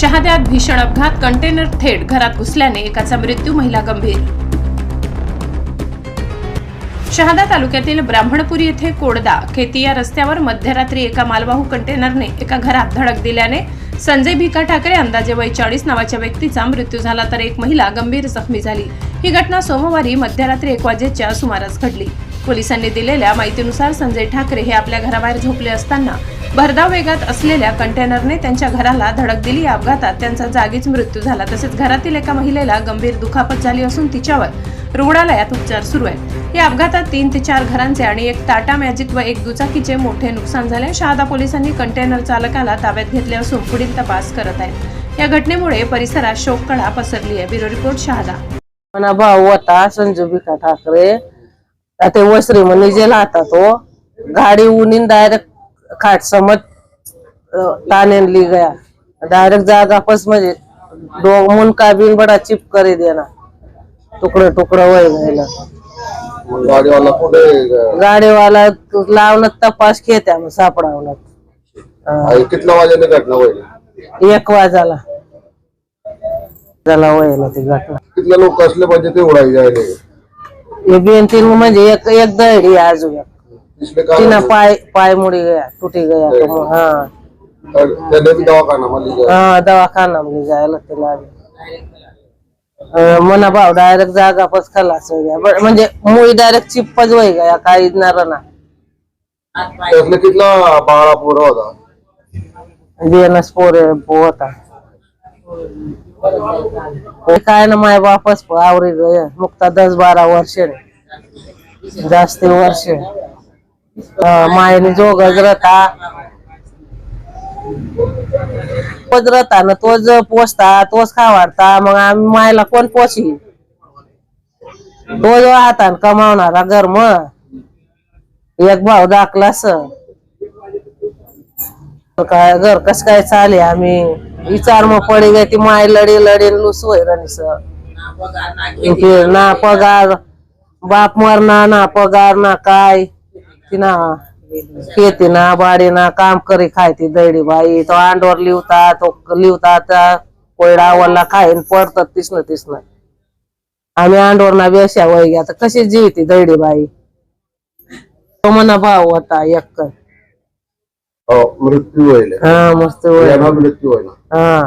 शहाद्यात भीषण अपघात कंटेनर थेट घरात घुसल्याने एकाचा मृत्यू महिला गंभीर. शहादा तालुक्यातील ब्राह्मणपुरी येथे कोडदा खेती या रस्त्यावर मध्यरात्री एका मालवाहू कंटेनरने एका घरात धडक दिल्याने संजय भिका ठाकरे अंदाजे वय चाळीस नावाच्या व्यक्तीचा मृत्यू झाला तर एक महिला गंभीर जखमी झाली. ही घटना सोमवारी मध्यरात्री एक वाजेच्या सुमारास घडली. पोलिसांनी दिलेल्या माहितीनुसार संजय ठाकरे हे आपल्या घराबाहेर झोपले असताना भरधाव वेगात असलेल्या कंटेनरने त्यांच्या घराला धडक दिली. या अपघातात त्यांचा जागीच मृत्यू झाला. तसेच घरातील एका महिलेला गंभीर दुखापत झाली असून तिच्यावर रुग्णालयात उपचार सुरू आहेत. या अपघातात तीन ते चार घरांचे आणि एक टाटा मॅजिक व एक दुचाकीचे मोठे नुकसान झाले शहादा पोलिसांनी कंटेनर चालकाला ताब्यात घेतले असून पुढील तपास करत आहेत. या घटनेमुळे परिसरात शोककळा पसरली आहे. Bureau report Shahada. भाऊ होता. संजू भिका ठाकरे. ते वसरी म्हणजे जे होता तो गाडी उनीन डायरेक्ट खाट समत तानेली गया. डायरेक्ट जागा पस म्हणजे दो मुनका बिन बडा चिप करे देना तुकडं तुकडं वय मग गाडीवाला कुठे गाडीवाला लावलं तपास खेत्या मग सापडावला. आई कितल्या वाजेने घटना होईल? एक वाजाला झाला वयला ती घटना. कितले लोक असले पाहिजे ते उडाई जायले हे बेन तीन म्हणजे एक एक दहडी अजून एक. इसले काय तिना पाय पाय मुड़ी गया टूटी गया तो हा। त्याने दवाखाना हा दवाखाना मध्ये जायला अं, मना भाव डायरेक्ट जागा पच खलास हो गया। म्हणजे मुळी डायरेक्ट चिप्पच वय गया काही नर ना. त्यातले कितला बाळा पोरं होता? बेनस पोरे होता. हे काय ना माय बापच आवरी गय मुक्ता दस बारा वर्ष जास्ती वर्ष. मायने जोगच रथा तोच रथा ना तोच पोचता तोच खावाडता मग आम्ही मायला कोण पोची तोच हातान कमावणारा गरम एक भाऊ दाखलास काय घर कस काय चाले आम्ही? विचार मग पडी गई ती माय लढी लढी लुस होय रनिस ना पगार बाप मरना ना पगार ना काय? तिना खेती ना बाडी ना काम करी खाय ती दैडी बाई. तो अंडवर लिवता तो लिवता त्या कोयडा वल्ला खाईन पडतात तिसनं तिसनं. आम्ही अंडवर ना बेशा वय घ्या तर कशी जीवती दैडी बाई? तो म्हणा भाव होता एक हो मृत्यू होईल. हा मस्त वय मृत्यू होईल. हा.